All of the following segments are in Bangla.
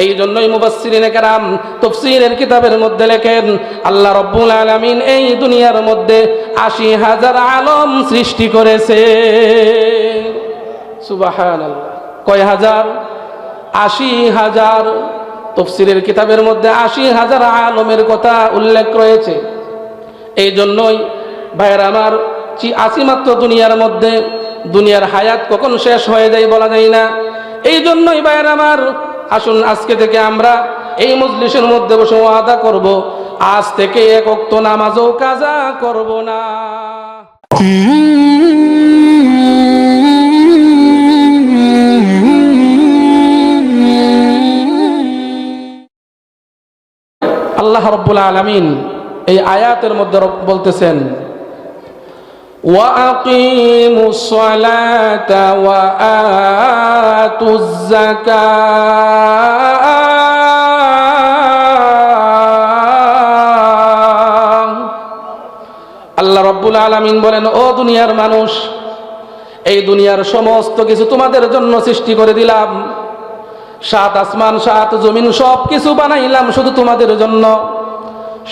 এই জন্যই মুবাসসিরিন কেরাম তফসিরের কিতাবের মধ্যে লেখেন, আল্লাহ রব্বুল আলামিন এই দুনিয়ার মধ্যে আশি হাজার আলম সৃষ্টি করেছে। সুবহানাল্লাহ। কয় হাজার? আশি হাজার। তফসিরের কিতাবের মধ্যে আশি হাজার আলমের কথা উল্লেখ রয়েছে। এই জন্যই ভাইয়ের আমার আশি মাত্র দুনিয়ার মধ্যে দুনিয়ার হায়াত কখন শেষ হয়ে যায় বলা যায় না। এই জন্যই ভাইয়ের আমার আসুন আজকে থেকে আমরা এই মজলিসের মধ্যে বসে ওয়াদা করব আজ থেকে এক অক্ত নামাজও কাজা করব না আল্লাহ রব্বুল আলমিন এই আয়াতের মধ্যে রব- বলতেছেন وأقيموا الصلاة وآتوا الزكاة রব্বুল আলামিন বলেন, ও দুনিয়ার মানুষ, এই দুনিয়ার সমস্ত কিছু তোমাদের জন্য সৃষ্টি করে দিলাম। সাত আসমান, সাত জমিন সব কিছু বানাইলাম শুধু তোমাদের জন্য।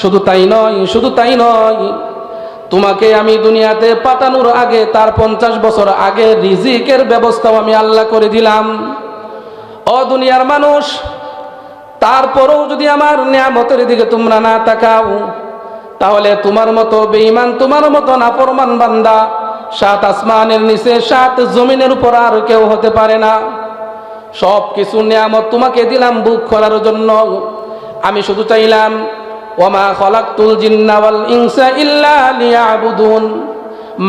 শুধু তাই নয়, শুধু তাই নয়, তোমাকে আমি দুনিয়াতে পাঠানোর আগে, তার পঞ্চাশ বছর আগে রিজিকের ব্যবস্থাও আমি আল্লাহ করে দিলাম। ও দুনিয়ার মানুষ, তারপরেও যদি আমার নিয়ামতের দিকে তোমরা না তাকাও তাহলে তোমার মতো বেঈমান, তোমার মতো নাফরমান বান্দা, সাত আসমানের নিচে, সাত জমিনের উপর আর কেউ হতে পারে না। সব কিছু নিয়ামত তোমাকে দিলাম বুক করার জন্য। আমি শুধু চাইলাম, ওমা খলাকতুল জিন্না ওয়াল ইনসা ইল্লা লিয়াবুদুন।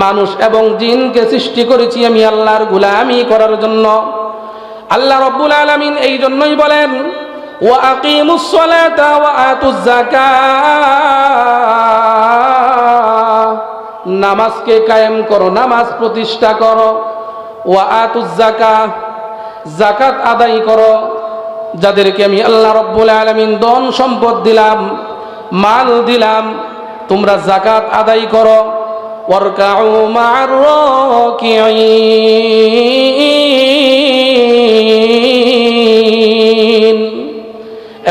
মানুষ এবং জিনকে সৃষ্টি করেছি আমি আল্লাহর গুলামি করার জন্য। আল্লাহ রব্বুল আলামিন এই জন্যই বলেন, ওয়া আকিমুস সালাতা ওয়া আতুজ যাকাত। নামাজকে কায়েম করো, নামাজ প্রতিষ্ঠা করো। ওয়া আতুজ যাকাত জাকাত আদায় করো। যাদেরকে আমি আল্লাহ রব্বুল আলমিন ধন সম্পদ দিলাম, মাল দিলাম, তোমরা জাকাত আদায় করো।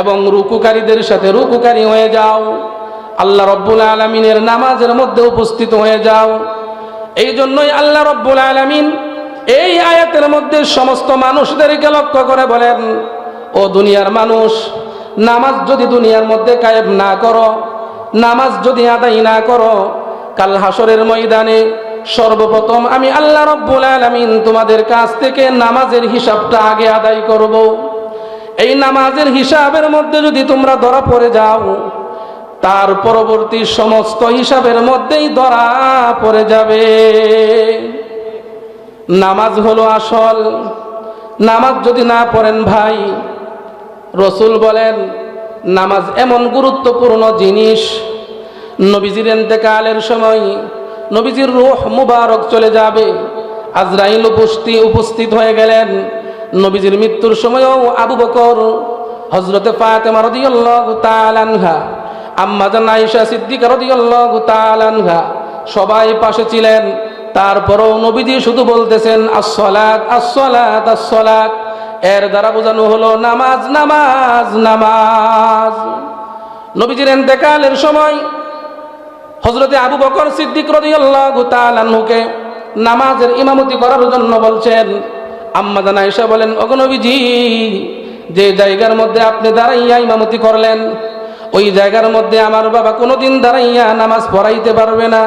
এবং রুকুকারীদের সাথে রুকুকারী হয়ে যাও। আল্লাহ রব্বুল আলমিনের নামাজের মধ্যে উপস্থিত হয়ে যাও এই জন্যই আল্লাহ রব্বুল আলমিন এই আয়াতের মধ্যে সমস্ত মানুষদেরকে লক্ষ্য করে বলেন, ও দুনিয়ার মানুষ, নামাজ যদি দুনিয়ার মধ্যে কায়েব না করো, নামাজ যদি আদায় না করো, কাল হাসরের ময়দানে সর্বপ্রথম আমি আল্লাহ রব্বুল আলমিন তোমাদের কাছ থেকে নামাজের হিসাবটা আগে আদায় করব। এই নামাজের হিসাবের মধ্যে যদি তোমরা ধরা পড়ে যাও তার পরবর্তী সমস্ত হিসাবের মধ্যেই ধরা পড়ে যাবে। নামাজ হলো আসল। নামাজ যদি না পড়েন ভাই, রসুল বলেন, নামাজ এমন গুরুত্বপূর্ণ জিনিস, নবীজির এতেকালের সময় নবীজির রুহ মুবারক চলে যাবে। আজরাইল উপস্থিত উপস্থিত হয়ে গেলেন। নবীজির মৃত্যুর সময়ও আবু বকর হজরতে ফাতেমা রাদিয়াল্লাহু তাআলা আনহা আম্মা জান আয়েশা সিদ্দিকা সবাই পাশে ছিলেন। তারপরও নবীজি শুধু বলতেছেন, আসসালাত আসসালাত আসসালাত। এর দ্বারা বোঝানো হলো, নামাজ নামাজ নামাজ। নবীজির এতেকালের সময় হজরতে আবু বকর সিদ্দিক রাদিয়াল্লাহু নামাজের ইমামতি করার জন্য বলছেন, আম্মা জান বলেন অগনবীজি যে জায়গার মধ্যে আপনি দাঁড়াইয়া ইমামতি করলেন ওই জায়গার মধ্যে আমার বাবা কোনোদিন দাঁড়াইয়া নামাজ পড়াইতে পারবে না।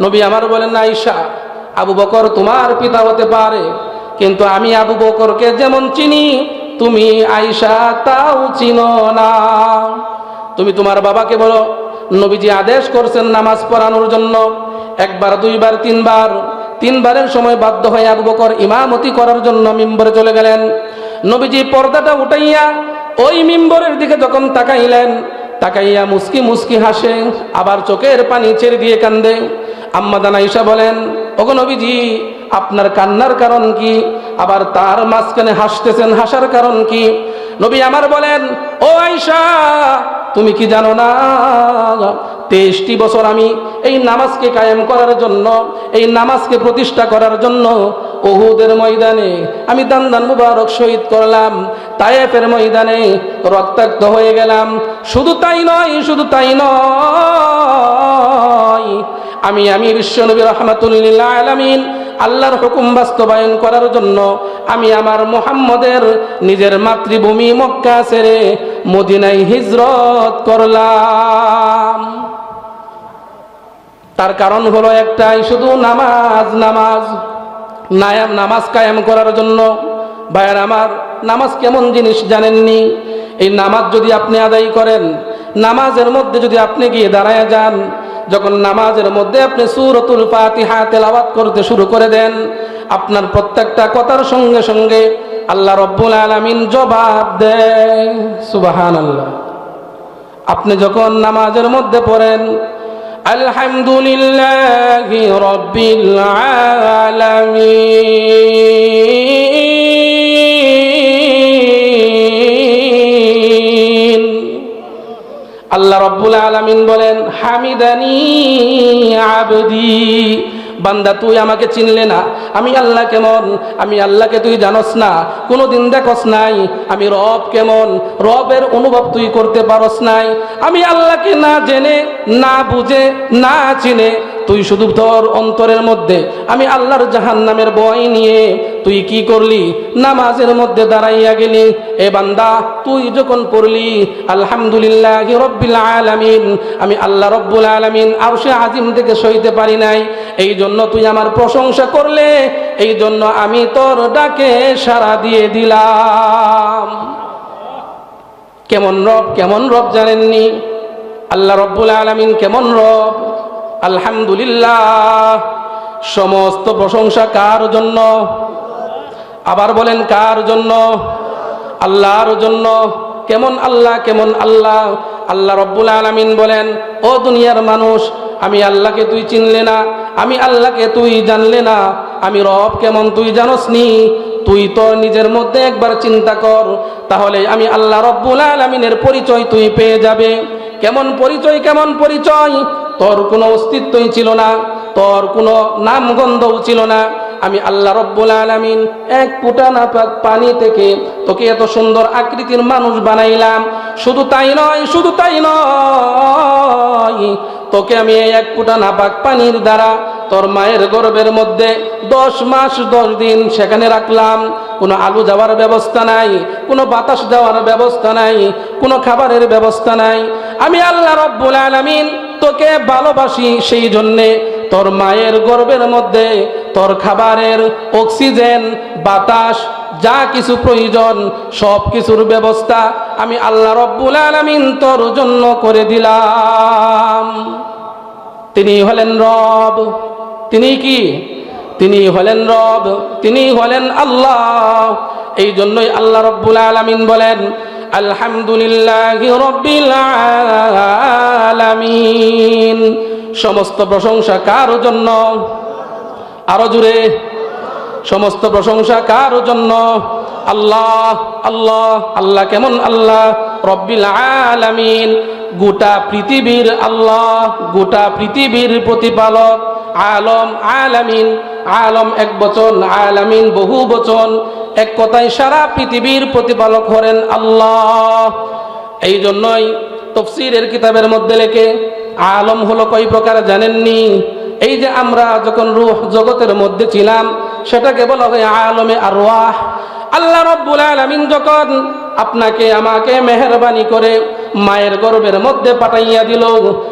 নবী আমার বলেন, আয়েশা, আবু বকর তোমার পিতা হতে পারে, কিন্তু আমি আবু বকরকে যেমন চিনি, তুমি আয়েশা তাও চিনো না। তুমি তোমার বাবাকে বলো, নবীজি আদেশ করছেন নামাজ পড়ানোর জন্য। একবার, দুইবার, তিনবার, তিনবারের সময় বাধ্য হয়ে আবু বকর ইমামতি করার জন্য মিম্বরে চলে গেলেন। নবীজি পর্দাটা উঠাইয়া ওই মিম্বরের দিকে যখন তাকাইলেন তাকাইয়া মুসকি মুসকি হাসে, আবার চোখের পানি ছেড়ে দিয়ে কান্দে। আম্মা দানা ঈশা বলেন, ওগো নবীজি, আপনার কান্নার কারণ কি? আবার তার মাঝখানে হাসতেছেন, হাসার কারণ কি? নবী আমার বলেন, ও আইসা তুমি কি জানো না? তেইশটি বছর আমি এই নামাজকে কায়েম করার জন্য, এই নামাজকে প্রতিষ্ঠা করার জন্য ওহুদের ময়দানে আমি দান দান মুবারক শহীদ করলাম, তায়েফের ময়দানে রক্তাক্ত হয়ে গেলাম। শুধু তাই নয়, শুধু তাই নয়, আমি আমি বিশ্বনবী রহমাতুল্লিল্লাহ আলামিন আল্লাহর হুকুম বাস্তবায়ন করার জন্য আমি আমার মোহাম্মদের নিজের মাতৃভূমি মক্কা ছেড়ে মদিনায় হিজরত করলাম। তার কারণ হলো একটাই, শুধু নামাজ নামাজ, নায়াম, নামাজ কায়েম করার জন্য। ভাইয়ার আমার, নামাজ কেমন জিনিস জানেননি? এই নামাজ যদি আপনি আদায় করেন, নামাজের মধ্যে যদি আপনি গিয়ে দাঁড়ায় যান, যখন নামাজের মধ্যে আপনি সুরতুল ফাতিহা তেলাওয়াত করতে শুরু করে দেন, আপনার প্রত্যেকটা কথার সঙ্গে সঙ্গে আল্লাহ রব্বুল আলামিন জবাব দেয়। সুবাহান আল্লাহ আপনি যখন নামাজের মধ্যে পড়েন আলহামদুলিল্লাহ رب العالمين আল্লাহ রব্বুল আলমিন বলেন হামিদানি আবদি। বান্দা, তুই আমাকে চিনলে না। আমি আল্লাহ কেমন? আমি আল্লাহকে তুই জানস না। কোনো দিন দেখস নাই আমি রব কেমন? রবের অনুভব তুই করতে পারস নাই। আমি আল্লাহকে না জেনে, না বুঝে, না চিনে তুই শুধু তোর অন্তরের মধ্যে। আমি আল্লাহর জাহান নামের বয় নিয়ে তুই কি করলি? নামাজের মধ্যে দাঁড়াইয়া গেলি। এ বান্দা, তুই যখন পড়লি, আলহামদুলিল্লাহ রব্বিল আলামিন, আমি আল্লাহ রব্বুল আলামিন আর সে আজিম থেকে সইতে পারি নাই। এই জন্য তুই আমার প্রশংসা করলে এই জন্য আমি তোর ডাকে সাড়া দিয়ে দিলাম। কেমন রব কেমন রব জানেননি? আল্লাহ রব্বুল আলামিন কেমন রব? আলহামদুলিল্লাহ। সমস্ত প্রশংসা কার জন্য? আবার বলেন কার জন্য? আল্লাহর জন্য। কেমন আল্লাহ কেমন আল্লাহ? আল্লাহ রব্বুল আলামিন বলেন, ও দুনিয়ার মানুষ, আমি আল্লাহকে তুই চিনলে না, আমি আল্লাহকে তুই জানলে না, আমি রব কেমন তুই জানোস নি তুই তোর নিজের মধ্যে একবার চিন্তা কর, তাহলে আমি আল্লাহ রব্বুল আলামিনের পরিচয় তুই পেয়ে যাবে। কেমন পরিচয় কেমন পরিচয়? তোর কোনো অস্তিত্বই ছিল না, তোর কোনো নামগন্ধও ছিল না। আমি আল্লাহ রব্বুল আলামিন এক ফুটা না পানি থেকে তোকে এত সুন্দর আকৃতির মানুষ বানাইলাম। শুধু তাই নয়, শুধু তাই নয়, তোকে আমি এই এক ফুটা নাপাক পানির দ্বারা তোর মায়ের গর্ভের মধ্যে দশ মাস, দশ দিন সেখানে রাখলাম। কোনো আলু যাওয়ার ব্যবস্থা নাই, কোনো বাতাস দেওয়ার ব্যবস্থা নাই, কোনো খাবারের ব্যবস্থা নাই। আমি আল্লাহ রব্বুল আলামিন তোকে ভালোবাসি সেই জন্যে তোর মায়ের গর্বের মধ্যে, তোর খাবারের অক্সিজেন বাতাস, যা কিছু প্রয়োজন, সব কিছুর ব্যবস্থা আমি আল্লাহ রব্বুল আলামিন তোর জন্য করে দিলাম। তিনি হলেন রব, তিনি কি? তিনি হলেন রব, তিনি হলেন আল্লাহ। এই জন্যই আল্লাহ রব্বুল আলামিন বলেন আলহামদুলিল্লাহ আলামিন। সমস্ত প্রশংসা কার জন্য? আরও জুড়ে সমস্ত প্রশংসা কার জন্য? আল্লাহ আল্লাহ আল্লাহ কেমন আল্লাহ? রব্বিল আলামিন। গোটা পৃথিবীর আল্লাহ, গোটা পৃথিবীর প্রতিপালক। আলম আলামিন, আলম এক বচন, আলামিন বহু বচন। এক কথায় সারা পৃথিবীর প্রতিপালক হলেন আল্লাহ। এই জন্যই তফসিরের কিতাবের মধ্যে লেখে, আলম হলো কয় প্রকার জানেননি? এই যে আমরা যখন রুহ জগতের মধ্যে ছিলাম, সেটাকে বলা হয় আলমে আর আল্লাহ রব্বুল আলমিন যখন আপনাকে, আমাকে মেহরবানি করে মায়ের গর্বের মধ্যে পাঠাইয়া দিল।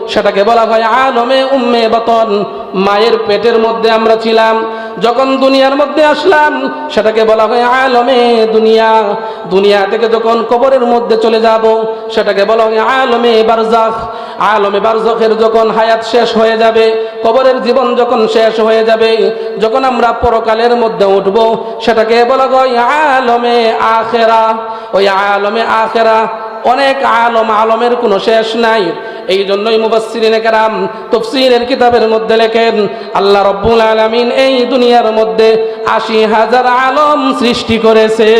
সেটাকে বলা হয় আলমে উম্মে বতন। মায়ের পেটের মধ্যে আমরা ছিলাম। যখন দুনিয়ার মধ্যে আসলাম, সেটাকে বলা হয় আলমে দুনিয়া। দুনিয়া থেকে যখন কবরের মধ্যে চলে যাব, সেটাকে বলা হয় আলমে বারজাখ। আলমে বারজখের যখন হায়াত শেষ হয়ে যাবে, কবরের জীবন যখন শেষ হয়ে যাবে, যখন আমরা পরকালের মধ্যে উঠব, সেটাকে বলা হয় আলমে আখেরা। ওই আলমে আখেরা অনেক আলম আলমের কোনো শেষ নাই। এই জন্যই মুবাসসিরিন কেরাম তফসিরের কিতাবের মধ্যে লেখেন, আল্লাহ রব্বুল আলামিন এই দুনিয়ার মধ্যে আশি হাজার আলম সৃষ্টি করেছে।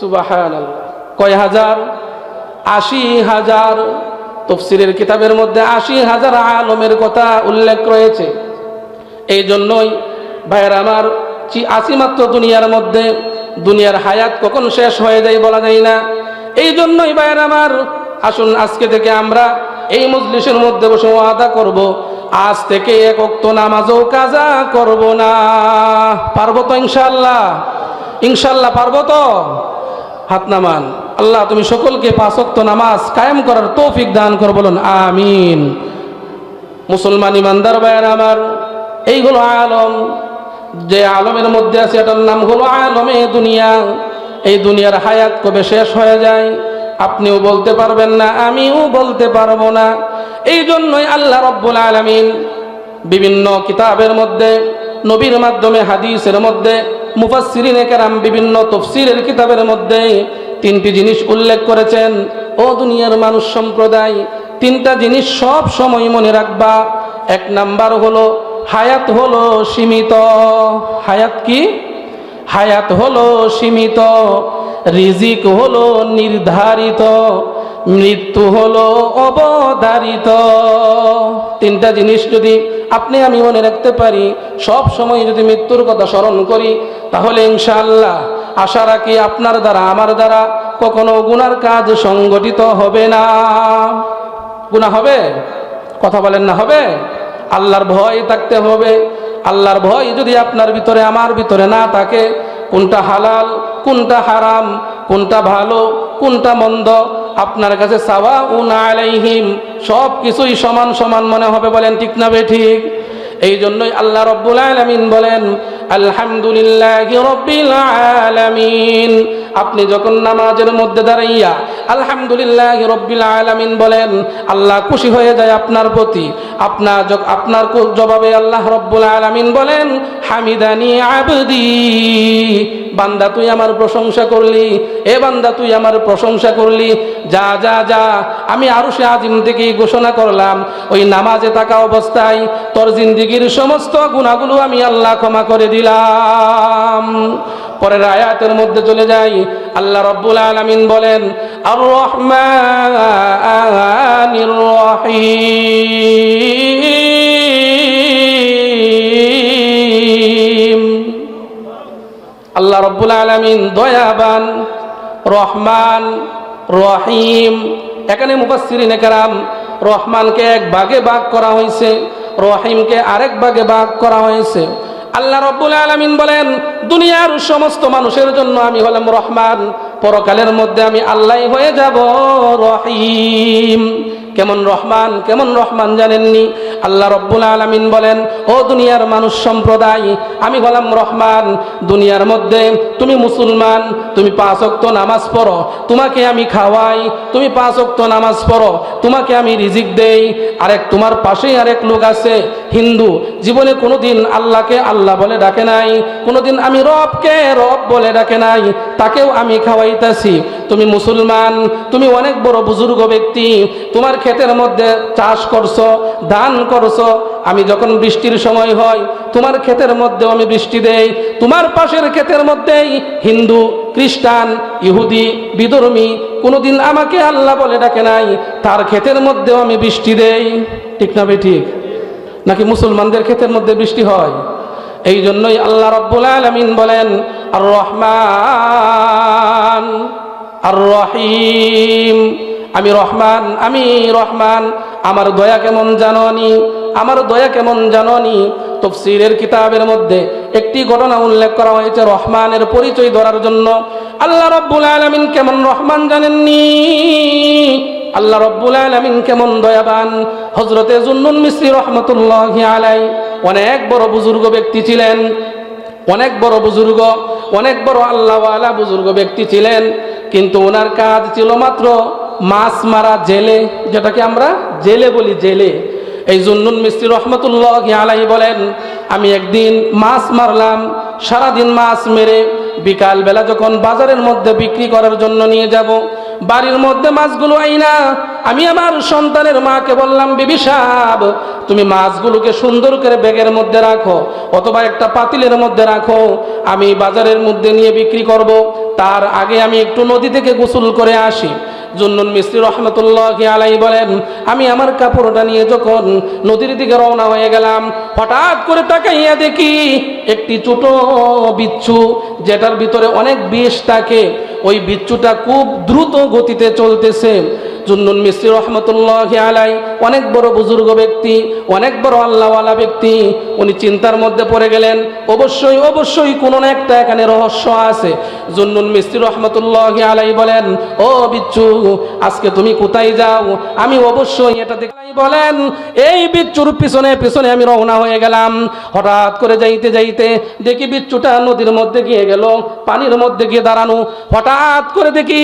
সুবাহান কয় হাজার? আশি হাজার। তফসিরের কিতাবের মধ্যে আশি হাজার আলমের কথা উল্লেখ রয়েছে। এই জন্যই ভাইয়ের আমার আশি মাত্র দুনিয়ার মধ্যে দুনিয়ার হায়াত কখন শেষ হয়ে যায় বলা যায় না। এই জন্যই বাইর আমার, আসুন আজকে থেকে আমরা এই মজলিসের মধ্যে বসে ওয়াদা করব, আজ থেকে এক অক্ত নামাজও কাজা করব না। পারব তো ইনশাল্লাহ ইনশাল্লাহ পারব তো? হাত নামান। আল্লাহ তুমি সকলকে পাঁচক্ত নামাজ কায়েম করার তৌফিক দান কর, বলুন আমিন। মুসলমান ইমানদার ভাইয়ের আমার এইগুলো আলম। যে আলমের মধ্যে আছে, এটার নাম হলো আলমে দুনিয়া। এই দুনিয়ার হায়াত কবে শেষ হয়ে যায়, আপনিও বলতে পারবেন না, আমিও বলতে পারব না। এই জন্যই আল্লাহ রব্বুল আলমিন বিভিন্ন কিতাবের মধ্যে, নবীর মাধ্যমে, হাদিসের মধ্যে, মুফাসসিরিনে কেরাম বিভিন্ন তফসিরের কিতাবের মধ্যে তিনটি জিনিস উল্লেখ করেছেন। ও দুনিয়ার মানুষ সম্প্রদায়, তিনটা জিনিস সব সময় মনে রাখবা। এক নাম্বার হলো হায়াত হলো সীমিত। হায়াত কি? হায়াত হলো সীমিত। রিজিক হলো নির্ধারিত। মৃত্যু হলো অবধারিত। তিনটা জিনিস যদি আপনি আমি মনে রাখতে পারি, সব সময় যদি মৃত্যুর কথা স্মরণ করি, তাহলে ইনশাআল্লাহ আশা রাখি আপনার দ্বারা, আমার দ্বারা কখনো গুনার কাজ সংগঠিত হবে না। গুণা হবে? কথা বলেন না, হবে? আল্লাহর ভয় থাকতে হবে। আল্লাহর ভয় যদি আপনার ভিতরে, আমার ভিতরে না থাকে, কোনটা হালাল, কোনটা হারাম, কোনটা ভালো, কোনটা মন্দ, আপনার কাছে সাওয়া উনা আলাইহিম সব কিছুই সমান সমান মনে হবে বলেন ঠিক না বে ঠিক? এই জন্যই আল্লাহ রব্বুল আলামিন বলেন, আলহামদুলিল্লাহ আপনি যখন নামাজের মধ্যে দাঁড়াইয়া আলহামদুলিল্লাহ রব্বিল আলামিন বলেন, আল্লাহ খুশি হয়ে যায় আপনার প্রতি। আপনার আপনার জবাবে আল্লাহ রব্বুল আলামিন বলেন, হামিদানি আবদি। বান্দা, তুই আমার প্রশংসা করলি। এ বান্দা, তুই আমার প্রশংসা করলি। যা যা যা, আমি আরও সে আজিম থেকেই ঘোষণা করলাম। ওই নামাজে থাকা অবস্থায় তোর জিন্দিগির সমস্ত গুণাগুলো আমি আল্লাহ ক্ষমা করে দিলাম। পরের আয়াতের মধ্যে চলে যাই। আল্লাহ রব্বুল আলামিন বলেন আর রহমানির রহিম। আল্লাহ রব্বুল আলমিন দয়াবান রহমান রহিম এখানে মুফাসসিরিনে কেরাম, রহমানকে এক ভাগে ভাগ করা হয়েছে, রহিমকে আরেক ভাগে ভাগ করা হয়েছে। আল্লাহ রব্বুল আলমিন বলেন, দুনিয়ার সমস্ত মানুষের জন্য আমি হলাম রহমান, পরকালের মধ্যে আমি আল্লাহ হয়ে যাব রহিম। কেমন রহমান কেমন রহমান জানেননি? আল্লাহ রব্বুল আলমিন বলেন, ও দুনিয়ার মানুষ সম্প্রদায়, আমি হলাম রহমান, দুনিয়ার মধ্যে তুমি মুসলমান, তুমি পাঁচ অক্ত নামাজ পড়ো, তোমাকে আমি খাওয়াই, তুমি পাঁচ অক্ত নামাজ পড়ো, তোমাকে আমি রিজিক দেই, আরেক তোমার পাশেই আরেক লোক আছে, হিন্দু, জীবনে কোনোদিন আল্লাহকে আল্লাহ বলে ডাকে নাই, কোনোদিন আমি রবকে রব বলে ডাকে নাই, তাকেও আমি খাওয়াইতেছি, তুমি মুসলমান, তুমি অনেক বড় বুজুর্গ ব্যক্তি, তোমার ক্ষেতের মধ্যে চাষ করছ, ধান করছ, আমি যখন বৃষ্টির সময় হয়, তোমার ক্ষেতের মধ্যেও আমি বৃষ্টি দেই, তোমার পাশের ক্ষেতের মধ্যেই হিন্দু, খ্রিস্টান, ইহুদি, বিধর্মী, কোনোদিন আমাকে আল্লাহ বলে ডাকে নাই, তার ক্ষেতের মধ্যেও আমি বৃষ্টি দেই। ঠিক না ঠিক? নাকি মুসলমানদের ক্ষেতের মধ্যে বৃষ্টি হয়? এই জন্যই আল্লাহ রব্বুল আলমিন বলেন আর রহমান আর রহিম আমি রহমান আমি রহমান। আমার দয়া কেমন জাননি? আমার দয়া কেমন জাননি? তফসিরের কিতাবের মধ্যে একটি ঘটনা উল্লেখ করা হয়েছে রহমানের পরিচয় ধরার জন্য। আল্লাহ রব্বুল আলমিন কেমন রহমান জানেননি? আল্লাহ রব্বুল আলমিন কেমন দয়াবান? হজরতে জুন্নুন মিস্ত্রি রহমতুল্লাহ আলাই। অনেক বড় বুজুর্গ ব্যক্তি ছিলেন। অনেক বড় বুজুর্গ, অনেক বড় আল্লাহওয়ালা বুজুর্গ ব্যক্তি ছিলেন। কিন্তু ওনার কাজ ছিল মাত্র মাছ মারা জেলে, যেটাকে আমরা জেলে বলি, জেলে। এই জুন্নুন মিস্ত্রি রহমতুল্লাহ আলাই বলেন, আমি একদিন মাছ মারলাম, সারাদিন মাছ মেরে বিকাল বেলা যখন বাজারের মধ্যে বিক্রি করার জন্য নিয়ে যাব, বাড়ির মধ্যে মাছগুলো আইনা আমি আমার সন্তানের মাকে বললাম, বিবি সাহেব তুমি মাছগুলোকে সুন্দর করে ব্যাগের মধ্যে রাখো, অথবা একটা পাতিলের মধ্যে রাখো। আমি বাজারের মধ্যে নিয়ে বিক্রি করব, তার আগে আমি একটু নদী থেকে গোসল করে আসি। জুন্নুন মিস্ত্রি রহমতুল্লাহ আলাই বলেন, আমি আমার কাপড়টা নিয়ে যখন নদীর দিকে রওনা হয়ে গেলাম, হঠাৎ করে তাকাইয়া দেখি একটি ছোট বিচ্ছু, যেটার ভিতরে অনেক বিষ থাকে। ওই বিচ্ছুটা খুব দ্রুত গতিতে চলতেছে। জুন্নুন মিস্ত্রি রহমতুল্লাহ আলাই অনেক বড় বুজুর্গ ব্যক্তি, অনেক বড় আল্লাহওয়ালা ব্যক্তি, উনি চিন্তার মধ্যে পড়ে গেলেন, অবশ্যই অবশ্যই কোনো না একটা এখানে রহস্য আছে। জুন্নুন মিস্ত্রি রহমতুল্লাহ আলাই বলেন, ও বিচ্ছু, আজকে তুমি কোথায় যাও? আমি অবশ্যই এটা দেখাই বলেন, এই বিচ্ছুর পিছনে পিছনে আমি রওনা হয়ে গেলাম। হঠাৎ করে যাইতে যাইতে দেখি বিচ্ছুটা নদীর মধ্যে গিয়ে গেল, পানির মধ্যে গিয়ে দাঁড়ানো। হঠাৎ করে দেখি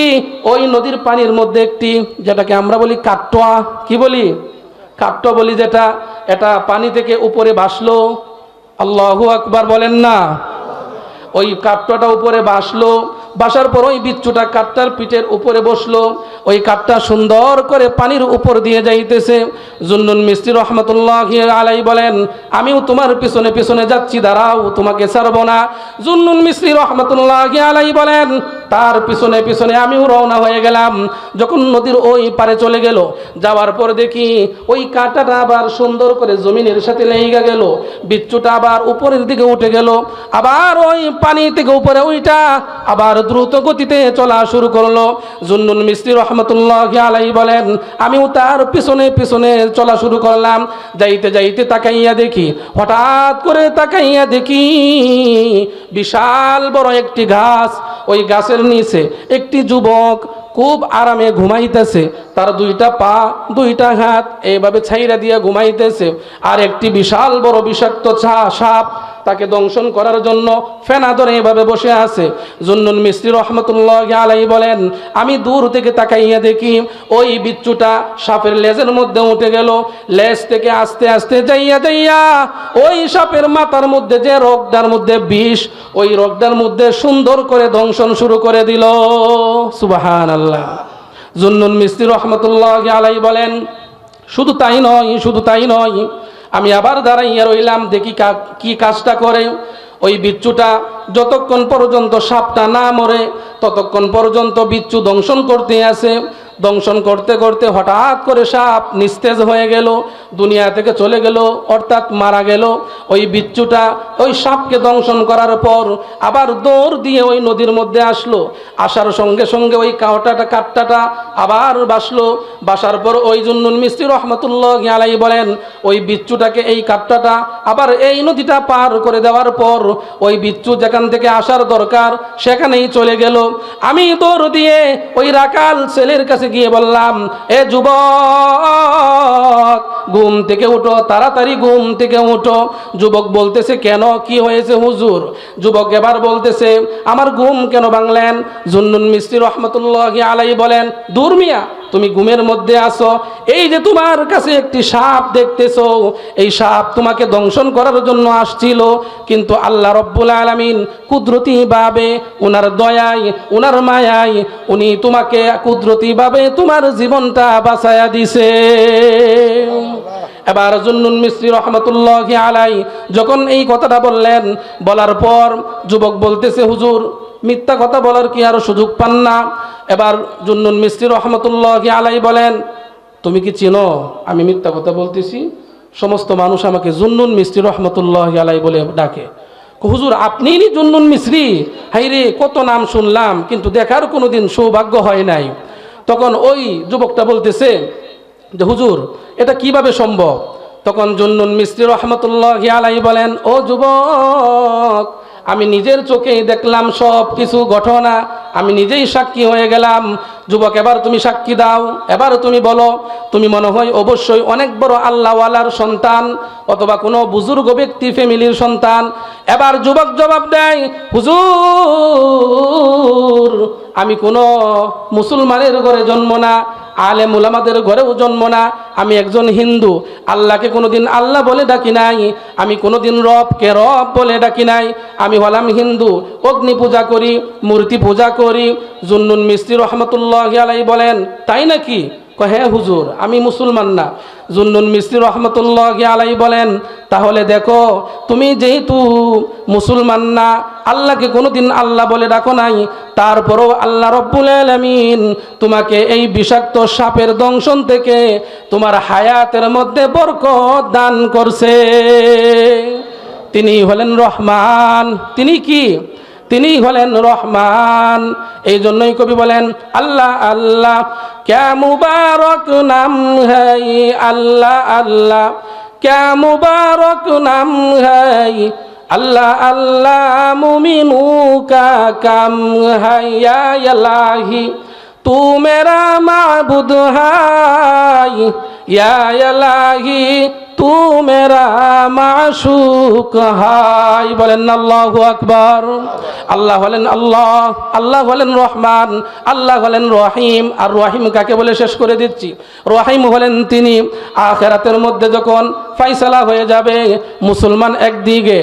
ওই নদীর পানির মধ্যে একটি, যেটাকে আমরা বলি কাট্টোয়া কি বলি? কাট্টো বলি যেটা, এটা পানি থেকে উপরে ভাসলো। আল্লাহু আকবার বলেন না। ওই কাঠটা উপরে বাসলো বাসার পর ওই বিচ্ছুটা কাঠটার পিঠের উপরে বসল। ওই কাঠটা সুন্দর করে পানির উপর দিয়ে যাইতেছে। জুন্নুন মিস্ত্রি রহমতুল্লাহ আলাই বলেন, আমিও তোমার পিছনে পিছনে যাচ্ছি, দাঁড়াও, তোমাকে ছাড়বো না। জুন্নুন মিস্ত্রি রহমতুল্লাহ আলাই বলেন তার পিছনে পিছনে আমিও রওনা হয়ে গেলাম। যখন নদীর ওই পারে চলে গেল, যাওয়ার পর দেখি ওই কাঁটাটা আবার সুন্দর করে জমিনের সাথে লেগে গেল। বিচ্ছুটা আবার উপরের দিকে উঠে গেল। আবার ওই পানি থেকে উপরে ওইটা আবার দ্রুত গতিতে চলা শুরু করল। জুন্নুন মিস্ত্রি রহমতুল্লাহ আলাই বলেন, আমিও তার পিছনে পিছনে চলা শুরু করলাম। যাইতে যাইতে তাকাইয়া দেখি, হঠাৎ করে তাকাইয়া দেখি বিশাল বড় একটি ঘাস ওই গাছের নিচে একটি যুবক খুব আরামে ঘুমাইতেছে, তার দুইটা পা, দুইটা হাত এইভাবে ছাইরা দিয়ে ঘুমাইতেছে, আর একটি বিশাল বড় বিষাক্ত ছা, সাপ তাকে দংশন করার জন্য ফেনা ধরে এভাবে বসে আছে। জুন্নুন মিস্ত্রি রহমতুল্লাহ আলাই বলেন, আমি দূর থেকে তাকাইয়া দেখি ওই বিচ্ছুটা সাপের লেজের মধ্যে উঠে গেল। লেজ থেকে আস্তে আস্তে যাইয়া যাইয়া ওই সাপের মাথার মধ্যে যে রোগটার মধ্যে বিষ, ওই রোগটার মধ্যে সুন্দর করে দংশন শুরু করে দিল। সুবাহান আল্লাহ জুন্নুন মিস্ত্রি রহমতুল্লাহ আলাই বলেন, শুধু তাই নয়, শুধু তাই নয় আমি আবার দাঁড়াইয়া রইলাম, দেখি কা- কাজটা করে। ওই বিচ্ছুটা যতক্ষণ পর্যন্ত সাপটা না মরে, ততক্ষণ পর্যন্ত বিচ্ছু দংশন করতে আসে। দংশন করতে করতে হঠাৎ করে সাপ নিস্তেজ হয়ে গেল, দুনিয়া থেকে চলে গেল, অর্থাৎ মারা গেল। ওই বিচ্ছুটা, ওই সাপকে দংশন করার পর আবার দৌড় দিয়ে ওই নদীর মধ্যে আসলো। আসার সঙ্গে সঙ্গে ওই কাওটাটা, কাটটাটা আবার বাসলো। বাসার পর ওই জন্নুন মিস্ত্রি রহমতুল্লাহ আলাই বলেন, ওই বিচ্ছুটাকে এই কাটটাটা আবার এই নদীটা পার করে দেওয়ার পর ওই বিচ্ছু যেখান থেকে আসার দরকার সেখানেই চলে গেল। আমি দৌড় দিয়ে ওই রাকাল ছেলের কাছে গিয়ে বললাম এ যুবক ঘুম থেকে উঠো, তাড়াতাড়ি ঘুম থেকে উঠো। যুবক বলতেছে, কেন? কি হয়েছে হুজুর? যুবক এবার বলতেছে, আমার ঘুম কেন বাংলেন জুন্নুন মিস্ত্রি রহমতুল্লাহ আলাই বলেন, দূর মিয়া, তুমি ঘুমের মধ্যে আসো এই যে তোমার কাছে একটি সাপ দেখতেছো, এই সাপ তোমাকে দংশন করার জন্য আসছিল, কিন্তু আল্লাহ রব্বুল আলমিন কুদরতি ভাবে, উনার দয়ায়, উনার মায়ায়, উনি তোমাকে কুদরতিভাবে তোমার জীবনটা বাঁচায়া দিছে। এবার জুন্নুন মিস্ত্রি রহমতুল্লাহ আলাই যখন এই কথাটা বললেন, বলার পর যুবক বলতেছে, হুজুর, মিথ্যা কথা বলার কি আরও সুযোগ পান না? এবার জুন্নুন মিস্ত্রি রহমতুল্লাহ আলাই বলেন, তুমি কি চিনো? আমি মিথ্যা কথা বলতেছি। সমস্ত মানুষ আমাকে জুন্নুন মিস্ত্রি রহমতুল্লাহ আলাই বলে ডাকে। হুজুর আপনি জুন্নুন মিস্ত্রি হাই রে কত নাম শুনলাম, কিন্তু দেখার কোনোদিন সৌভাগ্য হয় নাই। তখন ওই যুবকটা বলতেছে যে, হুজুর, এটা কীভাবে সম্ভব? তখন জুন্নুন মিস্ত্রি রহমতুল্লাহ আলাই বলেন, ও যুবক, আমি নিজের চোখেই দেখলাম সব কিছু ঘটনা, আমি নিজেই সাক্ষী হয়ে গেলাম। যুবক, এবার তুমি সাক্ষী দাও, এবার তুমি বলো, তুমি মনে হয় অবশ্যই অনেক বড় আল্লাহওয়ালার সন্তান অথবা কোনো বুজুর্গ ব্যক্তি, ফ্যামিলির সন্তান। এবার যুবক জবাব দেয়, হুজুর, আমি কোনো মুসলমানের ঘরে জন্ম না আলে মুলামাদের ঘরেও জন্ম না। আমি একজন হিন্দু। আল্লাহকে কোনোদিন আল্লাহ বলে ডাকি নাই। আমি কোনোদিন রবকে রব বলে ডাকি নাই। আমি হলাম হিন্দু। অগ্নি পূজা করি, মূর্তি পূজা করি। জুন্নুন মিস্ত্রি রহমতুল্লাহ আলাই বলেন, তাই নাকি? হ্যাঁ হুজুর, আমি মুসলমান না। জুন্নুন মিস্ত্রি রহমতুল্লাহ আলাই বলেন, তাহলে দেখো, তুমি যেহেতু মুসলমান না, আল্লাহকে কোনোদিন আল্লাহ বলে ডাকো নাই, তারপরও আল্লাহ রব্বুল আলমিন তোমাকে এই বিষাক্ত সাপের দংশন থেকে তোমার হায়াতের মধ্যে বরকত দান করছে। তিনি হলেন রহমান। তিনি কি? তিনি হলেন রহমান। এই জন্যই কবি বলেন, আল্লাহ আল্লাহ, ক্যা মুবারক নাম হাই? আল্লাহ আল্লাহ, ক্যা মুবারক নাম হাই? আল্লাহ আল্লাহ, মুমিনু কা কাম হাইয়ালাহি তু মেরা মাবুদ হাই? ইয়া তু মেরা মাসুক হাই, বলেন আল্লাহ আকবর। আল্লাহ হলেন আল্লাহ আল্লাহ হলেন রহমান, আল্লাহ হলেন রহিম, আর রহিম কাকে বলে শেষ করে দিচ্ছি? রহিম হলেন তিনি। আখেরাতের মধ্যে যখন ফাইসলা হয়ে যাবে মুসলমান একদিকে,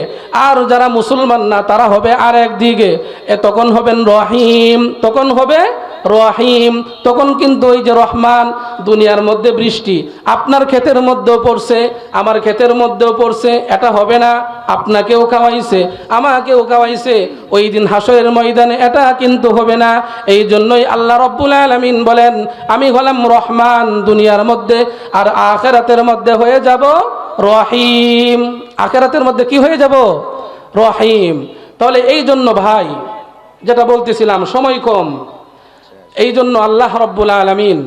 আর যারা মুসলমান না, তারা হবে আর একদিকে এ তখন হবেন রহিম, তখন হবে রহিম। তখন কিন্তু ওই যে রহমান, দুনিয়ার মধ্যে বৃষ্টি। আপনার ক্ষেতের মধ্যেও পড়ছে, আমার ক্ষেতের মধ্যেও পড়ছে, এটা হবে না, আপনাকেও খাওয়াইছে, আমাকেও খাওয়াইছে। ওই দিন হাসরের ময়দানে এটা কিন্তু হবে না। এই জন্যই আল্লাহ রব্বুল আলমিন বলেন, আমি হলাম রহমান, দুনিয়ার মধ্যে, আর আখেরাতের মধ্যে হয়ে যাব রহিম। আখেরাতের মধ্যে কি হয়ে যাব? রহিম। তাহলে এই জন্য ভাই, যেটা বলতেছিলাম, সময় কম। এই জন্য আল্লাহ রব্বুল আলমিন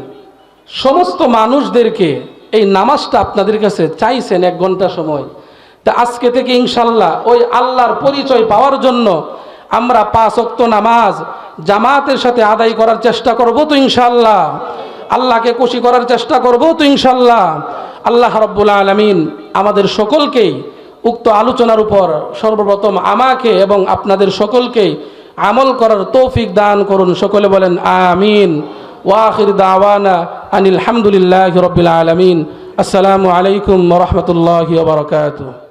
সমস্ত মানুষদেরকে এই নামাজটা আপনাদের কাছে চাইছেন এক ঘণ্টা সময়। তা আজকে থেকে ইনশাল্লাহ ওই আল্লাহর পরিচয় পাওয়ার জন্য আমরা পাঁচ অক্ত নামাজ জামাতের সাথে আদায় করার চেষ্টা করব তো ইনশাল্লাহ আল্লাহকে খুশি করার চেষ্টা করব তো ইনশাল্লাহ আল্লাহ রব্বুল আলমিন আমাদের সকলকেই উক্ত আলোচনার উপর সর্বপ্রথম আমাকে এবং আপনাদের সকলকেই আমল করার তৌফিক দান করুন। সকলে বলেন, আমিন। ওয়াখির দাওয়ানা আনিল হামদুলিল্লাহ রবিল আলমিন। আসসালামু আলাইকুম রহমতুল্লাহ বারকাতুহ।